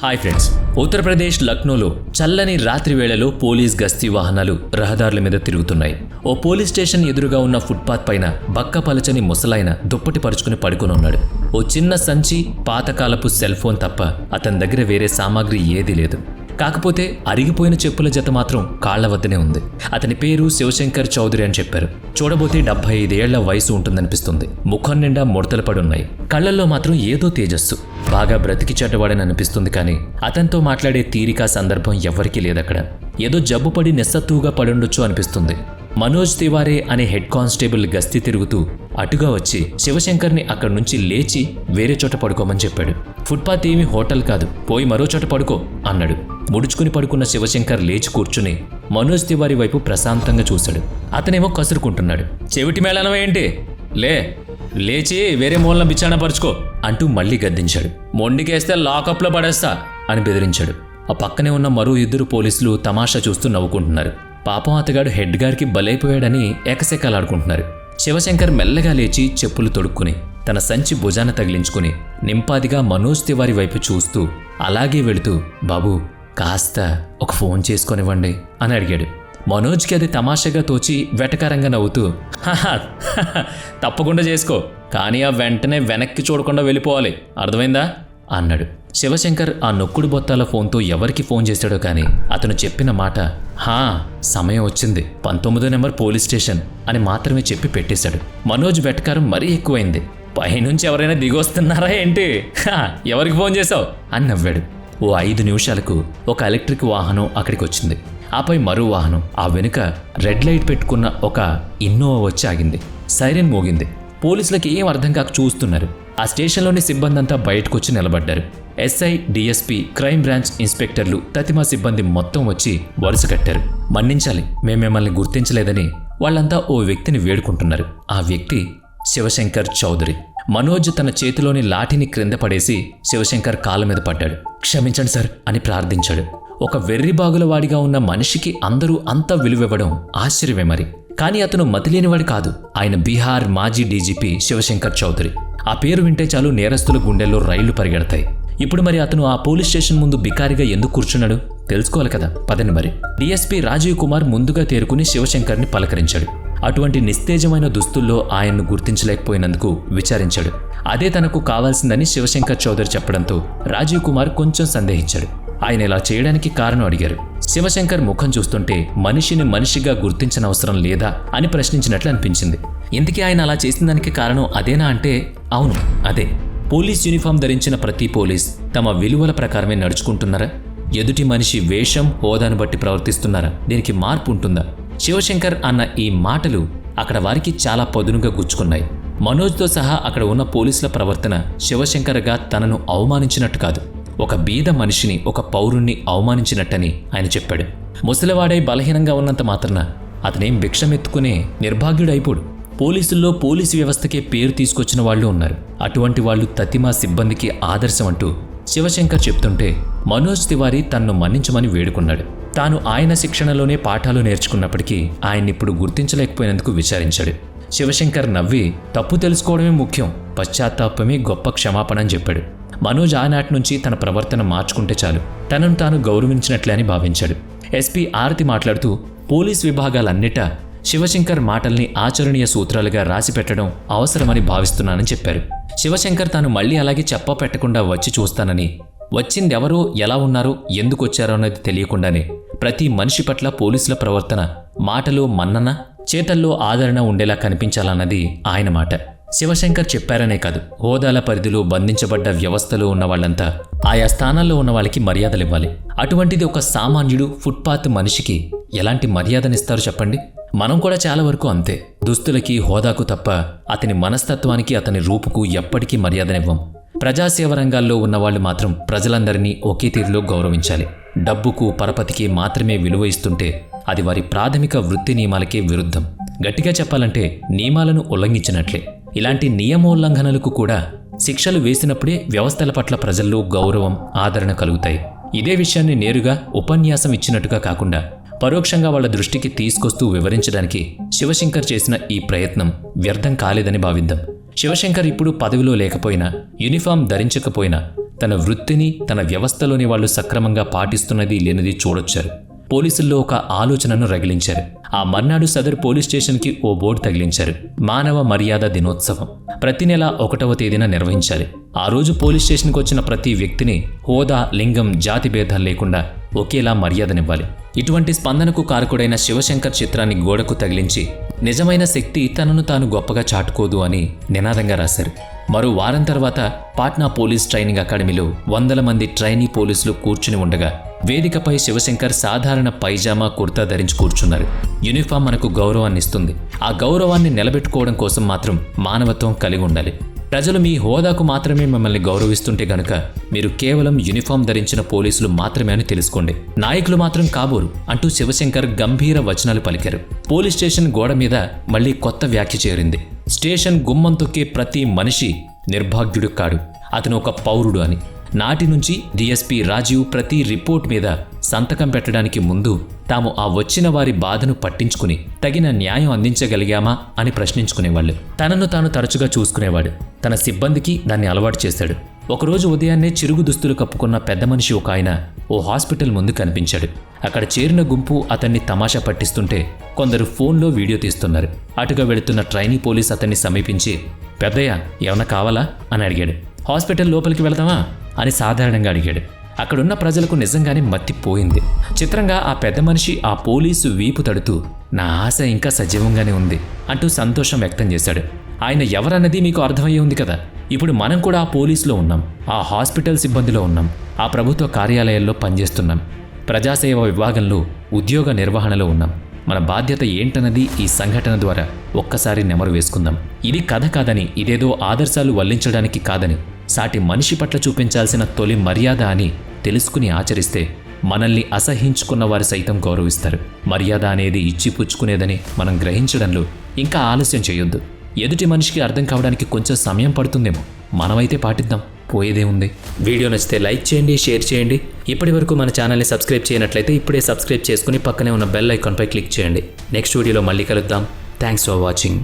Hi friends Uttar Pradesh లక్నోలో చల్లని రాత్రి వేళలో పోలీస్ గస్తీ వాహనాలు రహదారుల మీద తిరుగుతున్నాయి. ఓ పోలీస్ స్టేషన్ ఎదురుగా ఉన్న ఫుట్పాత్ పైన బక్క పలచని ముసలాయన దుప్పటి పరుచుకుని పడుకుని ఉన్నాడు. ఓ చిన్న సంచి పాతకాలపు సెల్ ఫోన్ తప్ప అతని దగ్గర వేరే సామాగ్రి ఏదీ లేదు. కాకపోతే అరిగిపోయిన చెప్పుల జత మాత్రం కాళ్ళ వద్దనే ఉంది. అతని పేరు శివశంకర్ చౌదరి అని చెప్పారు. చూడబోతే డెబ్బై ఐదేళ్ళ వయసు ఉంటుందనిపిస్తుంది. ముఖం నిండా ముడతలు పడున్నాయి. కళ్ళల్లో మాత్రం ఏదో తేజస్సు. బాగా బ్రతికి చెడ్డవాడని అనిపిస్తుంది కానీ అతనితో మాట్లాడే తీరిక సందర్భం ఎవ్వరికీ లేదక్కడ. ఏదో జబ్బుపడి నిస్సత్తువుగా పడుండొచ్చు అనిపిస్తుంది. మనోజ్ తివారే అనే హెడ్ కానిస్టేబుల్ గస్తీ తిరుగుతూ అటుగా వచ్చి శివశంకర్ని అక్కడి నుంచి లేచి వేరే చోట పడుకోమని చెప్పాడు. ఫుట్పాత్ ఏమీ హోటల్ కాదు. పోయి మరో చోట పడుకో అన్నాడు. ముడుచుకుని పడుకున్న శివశంకర్ లేచి కూర్చుని మనోజ్ తివారి వైపు ప్రశాంతంగా చూశాడు. అతనేమో కసురుకుంటున్నాడు. చెవిటి మేళనం ఏంటి లే లేచి వేరే మూలన బిచ్చాన పరుచుకో అంటూ మళ్ళీ గద్దించాడు. మొండికేస్తే లాకప్లో పడేస్తా అని బెదిరించాడు. ఆ పక్కనే ఉన్న మరో ఇద్దరు పోలీసులు తమాషా చూస్తూ నవ్వుకుంటున్నారు. పాపం అతగాడు హెడ్ గారికి బలైపోయాడని ఎకసెకలాడుకుంటున్నారు శివశంకర్ మెల్లగా లేచి చెప్పులు తొడుక్కుని తన సంచి భుజాన తగిలించుకుని నింపాదిగా మనోజ్ తివారి వైపు చూస్తూ అలాగే వెళుతూ బాబు కాస్త ఒక ఫోన్ చేసుకొనివ్వండి అని అడిగాడు. మనోజ్కి అది తమాషాగా తోచి వెటకారంగా నవ్వుతూ తప్పకుండా చేసుకో కానీ ఆ వెంటనే వెనక్కి చూడకుండా వెళ్ళిపోవాలి. అర్థమైందా? అన్నాడు. శివశంకర్ ఆ నొక్కుడు బొత్తాల ఫోన్తో ఎవరికి ఫోన్ చేశాడో కానీ అతను చెప్పిన మాట హా సమయం వచ్చింది. పంతొమ్మిదో నెంబర్ పోలీస్ స్టేషన్ అని మాత్రమే చెప్పి పెట్టేశాడు. మనోజ్ వెటకారం మరీ ఎక్కువైంది. పైనుంచి ఎవరైనా దిగొస్తున్నారా ఏంటి? ఎవరికి ఫోన్ చేశావు? అని నవ్వాడు. ఓ ఐదు నిమిషాలకు ఒక ఎలక్ట్రిక్ వాహనం అక్కడికి వచ్చింది ఆపై మరో వాహనం ఆ వెనుక రెడ్ లైట్ పెట్టుకున్న ఒక ఇన్నోవా వచ్చి ఆగింది. సైరన్ మోగింది. పోలీసులకి ఏం అర్థం కాక చూస్తున్నారు. ఆ స్టేషన్లోని సిబ్బంది అంతా బయటకు వచ్చి నిలబడ్డారు. ఎస్ఐ డిఎస్పీ క్రైమ్ బ్రాంచ్ ఇన్స్పెక్టర్లు తతిమా సిబ్బంది మొత్తం వచ్చి వరుస కట్టారు. మన్నించాలి. మేము మిమ్మల్ని గుర్తించలేదని వాళ్ళంతా ఓ వ్యక్తిని వేడుకుంటున్నారు. ఆ వ్యక్తి శివశంకర్ చౌదరి. మనోజ్ తన చేతిలోని లాఠీని క్రింద పడేసి శివశంకర్ కాళ్ళ మీద పడ్డాడు. క్షమించండి సార్ అని ప్రార్థించాడు. ఒక వెర్రి బాగుల వాడిగా ఉన్న మనిషికి అందరూ అంత విలువివ్వడం ఆశ్చర్యమే మరి. కానీ అతను మతిలేనివాడు కాదు. ఆయన బీహార్ మాజీ డీజీపీ శివశంకర్ చౌదరి. ఆ పేరు వింటే చాలు నేరస్తుల గుండెల్లో రైళ్ళు పరిగెడతాయి. ఇప్పుడు మరి అతను ఆ పోలీస్ స్టేషన్ ముందు బికారిగా ఎందుకు కూర్చున్నాడు? తెలుసుకోవాలి కదా. పదండి మరి. డిఎస్పీ రాజీవ్ కుమార్ ముందుగా తేరుకుని శివశంకర్ని పలకరించాడు. అటువంటి నిస్తేజమైన దుస్తుల్లో ఆయన్ను గుర్తించలేకపోయినందుకు విచారించాడు. అదే తనకు కావాల్సిందని శివశంకర్ చౌదరి చెప్పడంతో రాజీవ్ కుమార్ కొంచెం సందేహించాడు. ఆయన ఇలా చేయడానికి కారణం అడిగారు. శివశంకర్ ముఖం చూస్తుంటే మనిషిని మనిషిగా గుర్తించనవసరం లేదా అని ప్రశ్నించినట్లు అనిపించింది. ఇంతకీ ఆయన అలా చేసిన దానికి కారణం అదేనా అంటే అవును అదే. పోలీస్ యూనిఫామ్ ధరించిన ప్రతి పోలీస్ తమ విలువల ప్రకారమే నడుచుకుంటున్నారా? ఎదుటి మనిషి వేషం హోదాను బట్టి ప్రవర్తిస్తున్నారా? దీనికి మార్పు ఉంటుందా? శివశంకర్ అన్న ఈ మాటలు అక్కడ వారికి చాలా పదునుగా గుచ్చుకున్నాయి. మనోజ్తో సహా అక్కడ ఉన్న పోలీసుల ప్రవర్తన శివశంకర్గా తనను అవమానించినట్టు కాదు. ఒక బీద మనిషిని ఒక పౌరుణ్ణి అవమానించినట్టని ఆయన చెప్పాడు. ముసలివాడై బలహీనంగా ఉన్నంత మాత్రాన అతనేం భిక్షమెత్తుకునే నిర్భాగ్యుడైపోడు. పోలీసుల్లో పోలీసు వ్యవస్థకే పేరు తీసుకొచ్చిన వాళ్ళు ఉన్నారు. అటువంటి వాళ్ళు తతిమా సిబ్బందికి ఆదర్శం అంటూ శివశంకర్ చెప్తుంటే మనోజ్ తివారీ తన్ను మన్నించమని వేడుకున్నాడు. తాను ఆయన శిక్షణలోనే పాఠాలు నేర్చుకున్నప్పటికీ ఆయన్నిప్పుడు గుర్తించలేకపోయినందుకు విచారించాడు. శివశంకర్ నవ్వి తప్పు తెలుసుకోవడమే ముఖ్యం పశ్చాత్తాపమే గొప్ప క్షమాపణ అని చెప్పాడు. మనోజ్ ఆనాటి నుంచి తన ప్రవర్తన మార్చుకుంటే చాలు. తనను తాను గౌరవించినట్లే అని భావించాడు. ఎస్పీ ఆరతి మాట్లాడుతూ పోలీస్ విభాగాలన్నిటా శివశంకర్ మాటల్ని ఆచరణీయ సూత్రాలుగా రాసి పెట్టడం అవసరమని భావిస్తున్నానని చెప్పారు. శివశంకర్ తాను మళ్ళీ అలాగే చెప్ప పెట్టకుండా వచ్చి చూస్తానని వచ్చిందెవరో ఎలా ఉన్నారో ఎందుకు వచ్చారో అనేది తెలియకుండానే ప్రతి మనిషి పట్ల పోలీసుల ప్రవర్తన మాటలో మన్నన చేతల్లో ఆదరణ ఉండేలా కనిపించాలన్నది ఆయన మాట. శివశంకర్ చెప్పారనే కాదు హోదాల పరిధిలో బంధించబడ్డ వ్యవస్థలో ఉన్న వాళ్ళంతా ఆయా స్థానాల్లో ఉన్న వాళ్ళకి మర్యాదలివ్వాలి. అటువంటిది ఒక సామాన్యుడు ఫుట్పాత్ మనిషికి ఎలాంటి మర్యాదనిస్తారు చెప్పండి? మనం కూడా చాలా వరకు అంతే. దుస్తులకి హోదాకు తప్ప అతని మనస్తత్వానికి అతని రూపుకు ఎప్పటికీ మర్యాదనివ్వం. ప్రజాసేవ రంగాల్లో ఉన్నవాళ్ళు మాత్రం ప్రజలందరినీ ఒకే తీరులో గౌరవించాలి. డబ్బుకు పరపతికి మాత్రమే విలువ ఇస్తుంటే అది వారి ప్రాథమిక వృత్తి నియమాలకే విరుద్ధం. గట్టిగా చెప్పాలంటే నియమాలను ఉల్లంఘించినట్లే. ఇలాంటి నియమోల్లంఘనలకు కూడా శిక్షలు వేసినప్పుడే వ్యవస్థల పట్ల ప్రజల్లో గౌరవం ఆదరణ కలుగుతాయి. ఇదే విషయాన్ని నేరుగా ఉపన్యాసం ఇచ్చినట్టుగా కాకుండా పరోక్షంగా వాళ్ళ దృష్టికి తీసుకొస్తూ వివరించడానికి శివశంకర్ చేసిన ఈ ప్రయత్నం వ్యర్థం కాలేదని భావిద్దాం. శివశంకర్ ఇప్పుడు పదవిలో లేకపోయినా యూనిఫామ్ ధరించకపోయినా తన వృత్తిని తన వ్యవస్థలోని వాళ్ళు సక్రమంగా పాటిస్తున్నది లేనిది చూడొచ్చారు. పోలీసుల్లో ఒక ఆలోచనను రగిలించారు. ఆ మర్నాడు సదర్ పోలీస్ స్టేషన్కి ఓ బోర్డు తగిలించారు. మానవ మర్యాద దినోత్సవం. ప్రతి నెల ఒకటవ తేదీన నిర్వహించాలి. ఆ రోజు పోలీస్ స్టేషన్కి వచ్చిన ప్రతి వ్యక్తిని హోదా లింగం జాతి భేదాలు లేకుండా ఒకేలా మర్యాదనివ్వాలి. ఇటువంటి స్పందనకు కారకుడైన శివశంకర్ చిత్రాన్ని గోడకు తగిలించి నిజమైన శక్తి తనను తాను గొప్పగా చాటుకోదు అని నినాదంగా రాశారు. మరో వారం తర్వాత పాట్నా పోలీస్ ట్రైనింగ్ అకాడమీలో వందల మంది ట్రైనీ పోలీసులు కూర్చుని ఉండగా వేదికపై శివశంకర్ సాధారణ పైజామా కుర్తా ధరించి కూర్చున్నారు. యూనిఫామ్ మనకు గౌరవాన్ని ఇస్తుంది. ఆ గౌరవాన్ని నిలబెట్టుకోవడం కోసం మాత్రం మానవత్వం కలిగి ఉండాలి. ప్రజలు మీ హోదాకు మాత్రమే మిమ్మల్ని గౌరవిస్తుంటే గనుక మీరు కేవలం యూనిఫామ్ ధరించిన పోలీసులు మాత్రమే అని తెలుసుకోండి. నాయకులు మాత్రం కాబోరు అంటూ శివశంకర్ గంభీర వచనాలు పలికారు. పోలీస్ స్టేషన్ గోడ మీద మళ్ళీ కొత్త వ్యాఖ్య చేరింది. స్టేషన్ గుమ్మం తొక్కే ప్రతి మనిషి నిర్భాగ్యుడు కాడు అతను ఒక పౌరుడు అని. నాటి నుంచి డిఎస్పీ రాజీవ్ ప్రతి రిపోర్ట్ మీద సంతకం పెట్టడానికి ముందు తాము ఆ వచ్చిన వారి బాధను పట్టించుకుని తగిన న్యాయం అందించగలిగామా అని ప్రశ్నించుకునేవాళ్ళు. తనను తాను తరచుగా చూసుకునేవాడు. తన సిబ్బందికి దాన్ని అలవాటు చేశాడు. ఒకరోజు ఉదయాన్నే చిరుగు దుస్తులు కప్పుకున్న పెద్ద మనిషి ఒక ఆయన ఓ హాస్పిటల్ ముందు కనిపించాడు. అక్కడ చేరిన గుంపు అతన్ని తమాషా పట్టిస్తుంటే కొందరు ఫోన్లో వీడియో తీస్తున్నారు. అటుగా వెళుతున్న ట్రైనీ పోలీస్ అతన్ని సమీపించి పెద్దయ్య ఏమన్నా కావాలా? అని అడిగాడు. హాస్పిటల్ లోపలికి వెళదామా? అని సాధారణంగా అడిగాడు. అక్కడున్న ప్రజలకు నిజంగానే మత్తిపోయింది చిత్రంగా ఆ పెద్ద మనిషి ఆ పోలీసు వీపు తడుతూ నా ఆశ ఇంకా సజీవంగానే ఉంది అంటూ సంతోషం వ్యక్తం చేశాడు. ఆయన ఎవరన్నది మీకు అర్థమయ్యే ఉంది కదా? ఇప్పుడు మనం కూడా ఆ పోలీసులో ఉన్నాం ఆ హాస్పిటల్ సిబ్బందిలో ఉన్నాం ఆ ప్రభుత్వ కార్యాలయాల్లో పనిచేస్తున్నాం ప్రజాసేవ విభాగంలో ఉద్యోగ నిర్వహణలో ఉన్నాం. మన బాధ్యత ఏంటన్నది ఈ సంఘటన ద్వారా ఒక్కసారి నెమరు వేసుకుందాం. ఇది కథ కాదని ఇదేదో ఆదర్శాలు వల్లించడానికి కాదని సాటి మనిషి పట్ల చూపించాల్సిన తొలి మర్యాద అని తెలుసుకుని ఆచరిస్తే మనల్ని అసహించుకున్న వారు సైతం గౌరవిస్తారు. మర్యాద అనేది ఇచ్చి పుచ్చుకునేదని మనం గ్రహించడంలో ఇంకా ఆలస్యం చేయొద్దు. ఎదుటి మనిషికి అర్థం కావడానికి కొంచెం సమయం పడుతుందేమో. మనమైతే పాటిద్దాం. పోయేదే ఉంది. వీడియో నచ్చితే లైక్ చేయండి షేర్ చేయండి. ఇప్పటి వరకు మన ఛానల్ని సబ్స్క్రైబ్ చేయనట్లయితే ఇప్పుడే సబ్స్క్రైబ్ చేసుకుని పక్కనే ఉన్న బెల్ ఐకాన్పై క్లిక్ చేయండి. నెక్స్ట్ వీడియోలో మళ్ళీ కలుద్దాం. Thanks for watching.